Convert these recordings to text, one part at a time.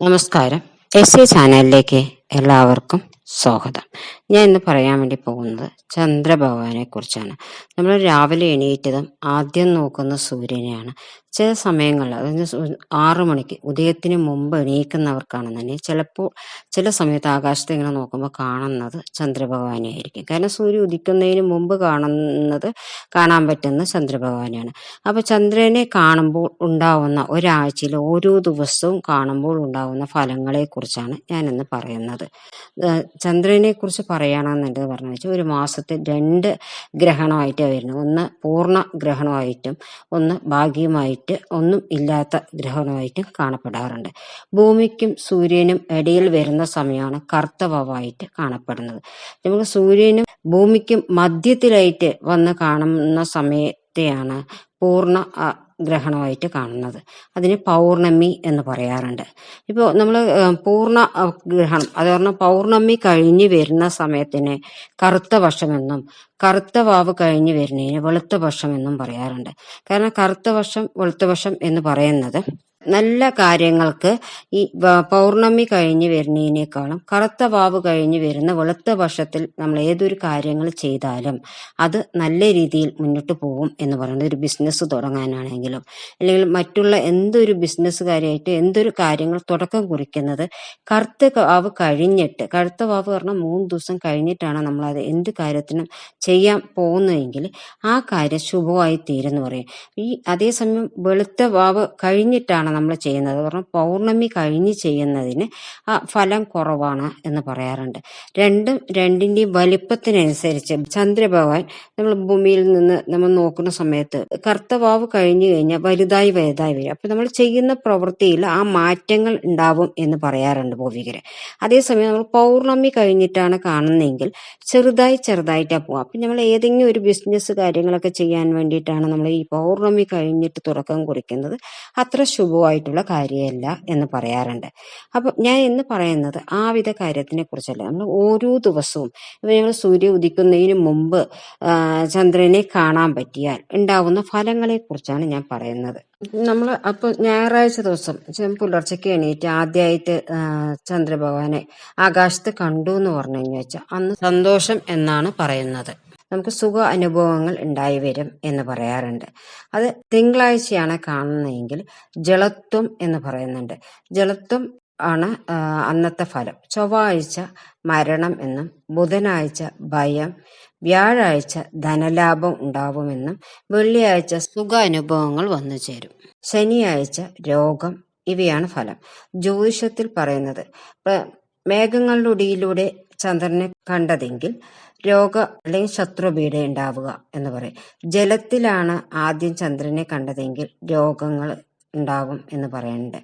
നമസ്കാരം. S A ചാനലിലേക്ക് എല്ലാവർക്കും സ്വാഗതം. ഞാൻ ഇന്ന് പറയാൻ വേണ്ടി പോകുന്നത് ചന്ദ്രഭഗവാനെ കുറിച്ചാണ്. നമ്മൾ രാവിലെ എണീറ്റതും ആദ്യം നോക്കുന്ന സൂര്യനെയാണ്. ചില സമയങ്ങളിൽ അതായത് ആറു മണിക്ക് ഉദയത്തിന് മുമ്പ് എണീക്കുന്നവർക്കാണ് തന്നെ ചിലപ്പോൾ ചില സമയത്ത് ആകാശത്ത് ഇങ്ങനെ നോക്കുമ്പോൾ കാണുന്നത് ചന്ദ്രഭഗവാനെ ആയിരിക്കും. കാരണം സൂര്യ ഉദിക്കുന്നതിന് മുമ്പ് കാണുന്നത് കാണാൻ പറ്റുന്ന ചന്ദ്രഭഗവാനെയാണ്. അപ്പൊ ചന്ദ്രനെ കാണുമ്പോൾ ഉണ്ടാവുന്ന ഒരാഴ്ചയിൽ ഓരോ ദിവസവും കാണുമ്പോൾ ഉണ്ടാവുന്ന ഫലങ്ങളെ കുറിച്ചാണ് ഞാൻ ഇന്ന് പറയുന്നത്. ഏഹ് കുറിച്ച് പറഞ്ഞു വെച്ചാൽ ഒരു മാസത്തിൽ രണ്ട് ഗ്രഹണമായിട്ടാണ് വരുന്നത് ഒന്ന് പൂർണ ഗ്രഹണമായിട്ടും ഒന്ന് ഭാഗ്യമായിട്ട് ഒന്നും ഇല്ലാത്ത ഗ്രഹണമായിട്ടും കാണപ്പെടാറുണ്ട്. ഭൂമിക്കും സൂര്യനും ഇടയിൽ വരുന്ന സമയമാണ് കർത്തവമായിട്ട് കാണപ്പെടുന്നത്. നമുക്ക് സൂര്യനും ഭൂമിക്കും മധ്യത്തിലായിട്ട് വന്ന് കാണുന്ന സമയത്തെയാണ് പൂർണ ഗ്രഹണമായിട്ട് കാണുന്നത്. അതിന് പൗർണമി എന്ന് പറയാറുണ്ട്. ഇപ്പോൾ നമ്മൾ പൂർണ ഗ്രഹണം അത് പറഞ്ഞാൽ പൗർണമി കഴിഞ്ഞ് വരുന്ന സമയത്തിന് കറുത്ത വർഷമെന്നും കറുത്ത വാവ് കഴിഞ്ഞ് വരുന്നതിന് വെളുത്ത എന്നും പറയാറുണ്ട്. കാരണം കറുത്ത വർഷം വെളുത്ത വർഷം എന്ന് പറയുന്നത് നല്ല കാര്യങ്ങൾക്ക് ഈ പൗർണമി കഴിഞ്ഞ് വരുന്നതിനേക്കാളും കറുത്ത വാവ് കഴിഞ്ഞ് വരുന്ന വെളുത്ത വർഷത്തിൽ നമ്മൾ ഏതൊരു കാര്യങ്ങൾ ചെയ്താലും അത് നല്ല രീതിയിൽ മുന്നോട്ട് പോകും എന്ന് പറയുന്നത് ഒരു ബിസിനസ് തുടങ്ങാനാണെങ്കിലും അല്ലെങ്കിൽ മറ്റുള്ള എന്തൊരു ബിസിനസ് കാര്യമായിട്ട് എന്തൊരു കാര്യങ്ങൾ തുടക്കം കുറിക്കുന്നത് കറുത്ത വാവ് കഴിഞ്ഞിട്ട് കറുത്ത വാവ് പറഞ്ഞാൽ മൂന്ന് ദിവസം കഴിഞ്ഞിട്ടാണ് നമ്മൾ അത് എന്ത് കാര്യത്തിനും ചെയ്യാൻ പോകുന്നതെങ്കിൽ ആ കാര്യം ശുഭമായി തീരുന്നു പറയും. ഈ അതേസമയം വെളുത്ത വാവ് കഴിഞ്ഞിട്ടാണ് നമ്മൾ ചെയ്യുന്നത്. പറഞ്ഞാൽ പൗർണമി കഴിഞ്ഞ് ചെയ്യുന്നതിന് ആ ഫലം കുറവാണ് എന്ന് പറയാറുണ്ട്. രണ്ടും രണ്ടിന്റെയും വലിപ്പത്തിനനുസരിച്ച് ചന്ദ്രഭഗവാൻ നമ്മൾ ഭൂമിയിൽ നിന്ന് നമ്മൾ നോക്കുന്ന സമയത്ത് കർത്തവാവ് കഴിഞ്ഞു കഴിഞ്ഞാൽ വലുതായി വലുതായി വരും. അപ്പം നമ്മൾ ചെയ്യുന്ന പ്രവൃത്തിയിൽ ആ മാറ്റങ്ങൾ ഉണ്ടാവും എന്ന് പറയാറുണ്ട് ഭൂമികരെ അതേസമയം നമ്മൾ പൗർണമി കഴിഞ്ഞിട്ടാണ് കാണുന്നതെങ്കിൽ ചെറുതായി ചെറുതായിട്ടാണ് പോകുക അപ്പം നമ്മൾ ഏതെങ്കിലും ഒരു ബിസിനസ് കാര്യങ്ങളൊക്കെ ചെയ്യാൻ വേണ്ടിയിട്ടാണ് നമ്മൾ ഈ പൗർണമി കഴിഞ്ഞിട്ട് തുടക്കം കുറിക്കുന്നത്. അത്ര ശുഭമായിട്ടുള്ള കാര്യമല്ല എന്ന് പറയാറുണ്ട്. അപ്പൊ ഞാൻ ഇന്ന് പറയുന്നത് ആ വിധ കാര്യത്തിനെ കുറിച്ചല്ല. നമ്മൾ ഓരോ ദിവസവും നമ്മൾ സൂര്യ ഉദിക്കുന്നതിന് മുമ്പ് ചന്ദ്രനെ കാണാൻ പറ്റിയാൽ ഉണ്ടാവുന്ന ഫലങ്ങളെ കുറിച്ചാണ് ഞാൻ പറയുന്നത്. നമ്മൾ അപ്പൊ ഞായറാഴ്ച ദിവസം പുലർച്ചയ്ക്ക് എണീറ്റ് ആദ്യമായിട്ട് ചന്ദ്രഭഗവാനെ ആകാശത്ത് കണ്ടു എന്ന് പറഞ്ഞു കഴിഞ്ഞാൽ അന്ന് സന്തോഷം എന്നാണ് പറയുന്നത്. നമുക്ക് സുഖ അനുഭവങ്ങൾ ഉണ്ടായി വരും എന്ന് പറയാറുണ്ട്. അത് തിങ്കളാഴ്ചയാണ് കാണുന്നതെങ്കിൽ ജലത്വം എന്ന് പറയുന്നുണ്ട്. ജലത്വം ആണ് അന്നത്തെ ഫലം. ചൊവ്വാഴ്ച മരണം എന്നും ബുധനാഴ്ച ഭയം വ്യാഴാഴ്ച ധനലാഭം ഉണ്ടാവുമെന്നും വെള്ളിയാഴ്ച സുഖ അനുഭവങ്ങൾ വന്നു ചേരും. ശനിയാഴ്ച രോഗം ഇവയാണ് ഫലം. ജ്യോതിഷത്തിൽ പറയുന്നത് മേഘങ്ങളുടെ ഒടിയിലൂടെ ചന്ദ്രനെ കണ്ടതെങ്കിൽ രോഗ അല്ലെങ്കിൽ ശത്രുപീഡ ഉണ്ടാവുക എന്ന് പറയും. ജലത്തിലാണ് ആദ്യം ചന്ദ്രനെ കണ്ടതെങ്കിൽ രോഗങ്ങൾ ഉണ്ടാകും എന്ന് പറയുന്നുണ്ട്.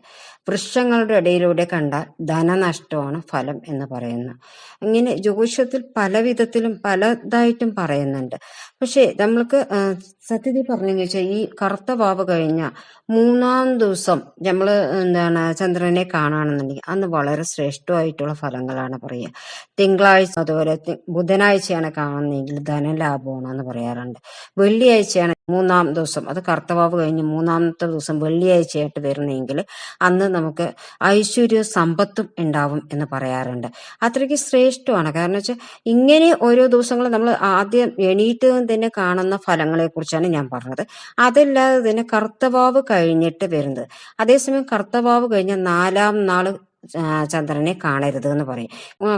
വൃക്ഷങ്ങളുടെ ഇടയിലൂടെ കണ്ട ധനനഷ്ടമാണ് ഫലം എന്ന് പറയുന്നു. അങ്ങനെ ജ്യോതിഷത്തിൽ പല വിധത്തിലും പലതായിട്ടും പറയുന്നുണ്ട്. പക്ഷേ നമ്മൾക്ക് സത്യത്തിൽ പറഞ്ഞു വെച്ചാൽ ഈ കറുത്ത വാവ് കഴിഞ്ഞ മൂന്നാം ദിവസം നമ്മൾ എന്താണ് ചന്ദ്രനെ കാണുകയാണെന്നുണ്ടെങ്കിൽ അന്ന് വളരെ ശ്രേഷ്ഠമായിട്ടുള്ള ഫലങ്ങളാണ് പറയുക. തിങ്കളാഴ്ച അതുപോലെ ബുധനാഴ്ചയാണ് കാണുന്നതെങ്കിൽ ധനലാഭമാണ് എന്ന് പറയാറുണ്ട്. വെള്ളിയാഴ്ചയാണ് മൂന്നാം ദിവസം അത് കർത്തവാവ് കഴിഞ്ഞ് മൂന്നാമത്തെ ദിവസം വെള്ളിയാഴ്ചയായിട്ട് വരുന്നെങ്കിൽ അന്ന് നമുക്ക് ഐശ്വര്യ സമ്പത്തും ഉണ്ടാവും എന്ന് പറയാറുണ്ട്. അത്രയ്ക്ക് ശ്രേഷ്ഠമാണ്. കാരണം വെച്ചാൽ ഇങ്ങനെ ഓരോ ദിവസങ്ങൾ നമ്മൾ ആദ്യം എണീറ്റ് തന്നെ കാണുന്ന ഫലങ്ങളെ കുറിച്ചാണ് ഞാൻ പറഞ്ഞത്. അതല്ലാതെ തന്നെ കർത്തവാവ് കഴിഞ്ഞിട്ട് വരുന്നത്. അതേസമയം കർത്തവാവ് കഴിഞ്ഞ നാലാം ആ, ചന്ദ്രനെ കാണരുത് എന്ന് പറയും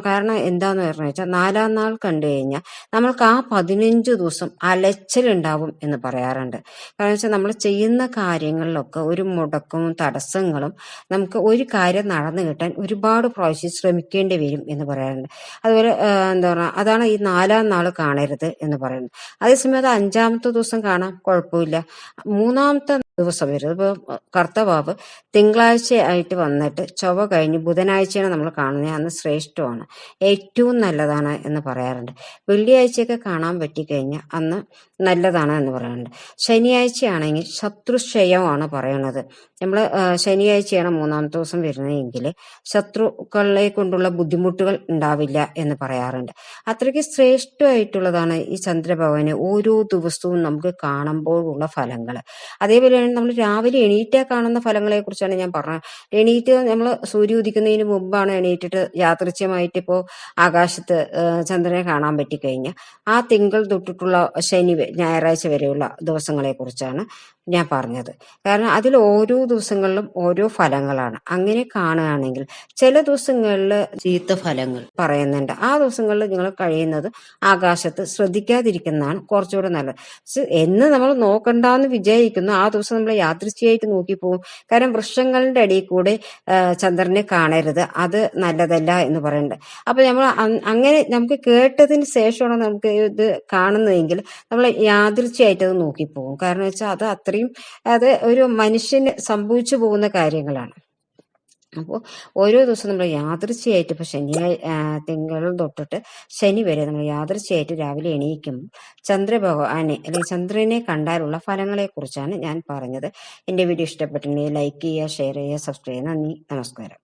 കാരണം എന്താന്ന് പറഞ്ഞു വെച്ചാൽ നാലാം നാൾ കണ്ടു കഴിഞ്ഞാൽ നമ്മൾക്ക് ആ പതിനഞ്ച് ദിവസം അലച്ചിലുണ്ടാവും എന്ന് പറയാറുണ്ട്. കാരണം വെച്ചാൽ നമ്മൾ ചെയ്യുന്ന കാര്യങ്ങളിലൊക്കെ ഒരു മുടക്കവും തടസ്സങ്ങളും നമുക്ക് ഒരു കാര്യം നടന്നു കിട്ടാൻ ഒരുപാട് പ്രാവശ്യം ശ്രമിക്കേണ്ടി വരും എന്ന് പറയാറുണ്ട്. അതുപോലെ എന്താ പറയുക അതാണ് ഈ നാലാം നാൾ കാണരുത് എന്ന് പറയുന്നത്. അതേസമയം അത് അഞ്ചാമത്തെ ദിവസം കാണാം കുഴപ്പമില്ല. മൂന്നാമത്തെ ദിവസം വരും. ഇപ്പൊ കർത്തവാവ് തിങ്കളാഴ്ച ആയിട്ട് വന്നിട്ട് ചൊവ്വ കഴിഞ്ഞ് ബുധനാഴ്ചയാണ് നമ്മൾ കാണുന്നത്. അന്ന് ശ്രേഷ്ഠമാണ് ഏറ്റവും നല്ലതാണ് എന്ന് പറയാറുണ്ട്. വെള്ളിയാഴ്ചയൊക്കെ കാണാൻ പറ്റിക്കഴിഞ്ഞാൽ അന്ന് നല്ലതാണ് എന്ന് പറയാറുണ്ട്. ശനിയാഴ്ചയാണെങ്കിൽ ശത്രുക്ഷയമാണ് പറയണത്. നമ്മൾ ശനിയാഴ്ചയാണ് മൂന്നാമത്തെ ദിവസം വരുന്നതെങ്കിൽ ശത്രുക്കളെ കൊണ്ടുള്ള ബുദ്ധിമുട്ടുകൾ ഉണ്ടാവില്ല എന്ന് പറയാറുണ്ട്. അത്രയ്ക്ക് ശ്രേഷ്ഠമായിട്ടുള്ളതാണ് ഈ ചന്ദ്രഭവന് ഓരോ ദിവസവും നമുക്ക് കാണുമ്പോഴുള്ള ഫലങ്ങൾ അതേപോലെ നമ്മൾ രാവിലെ എണീറ്റാ കാണുന്ന ഫലങ്ങളെ കുറിച്ചാണ് ഞാൻ പറഞ്ഞത്. എണീറ്റ് നമ്മൾ സൂര്യ ഉദിക്കുന്നതിന് മുമ്പാണ് എണീറ്റിട്ട് യാദൃച്ഛ്യമായിട്ട് ഇപ്പോൾ ആകാശത്ത് ചന്ദ്രനെ കാണാൻ പറ്റിക്കഴിഞ്ഞാൽ ആ തിങ്കൾ തൊട്ടിട്ടുള്ള ശനി ഞായറാഴ്ച വരെയുള്ള ദിവസങ്ങളെ കുറിച്ചാണ് ഞാൻ പറഞ്ഞത്. കാരണം അതിൽ ഓരോ ദിവസങ്ങളിലും ഓരോ ഫലങ്ങളാണ്. അങ്ങനെ കാണുകയാണെങ്കിൽ ചില ദിവസങ്ങളിൽ ചീത്ത ഫലങ്ങൾ പറയുന്നുണ്ട്. ആ ദിവസങ്ങളിൽ നിങ്ങൾ കഴിയുന്നത് ആകാശത്ത് ശ്രദ്ധിക്കാതിരിക്കുന്നതാണ് കുറച്ചുകൂടെ നല്ലത്. എന്ന് നമ്മൾ നോക്കണ്ടെന്ന് വിചാരിക്കുന്നു ആ ദിവസം നമ്മൾ യാദൃശ്ചിയായിട്ട് നോക്കി പോകും കാരണം വൃക്ഷങ്ങളുടെ അടിയിൽ കൂടെ ചന്ദ്രനെ കാണരുത്. അത് നല്ലതല്ല എന്ന് പറയുന്നുണ്ട്. അപ്പൊ നമ്മൾ അങ്ങനെ നമുക്ക് കേട്ടതിന് ശേഷമാണ് നമുക്ക് ഇത് കാണുന്നതെങ്കിൽ നമ്മൾ യാദൃച്ഛയായിട്ട് അത് നോക്കിപ്പോകും. കാരണം വെച്ചാൽ അത് അത്രയും അത് ഒരു മനുഷ്യന് സംഭവിച്ചു പോകുന്ന കാര്യങ്ങളാണ്. അപ്പോൾ ഓരോ ദിവസവും നമ്മൾ യാദൃച്ഛയായിട്ട് ഇപ്പോൾ ശനിയായി തിങ്കൾ തൊട്ടിട്ട് ശനി വരെ നമ്മൾ യാദൃച്ഛയായിട്ട് രാവിലെ എണീക്കും ചന്ദ്രഭഗവാനെ അല്ലെങ്കിൽ ചന്ദ്രനെ കണ്ടാലുള്ള ഫലങ്ങളെ കുറിച്ചാണ് ഞാൻ പറഞ്ഞത്. എന്റെ വീഡിയോ ഇഷ്ടപ്പെട്ടെങ്കിൽ ലൈക്ക് ചെയ്യുക ഷെയർ ചെയ്യുക സബ്സ്ക്രൈബ് ചെയ്യുക. നന്ദി നമസ്കാരം.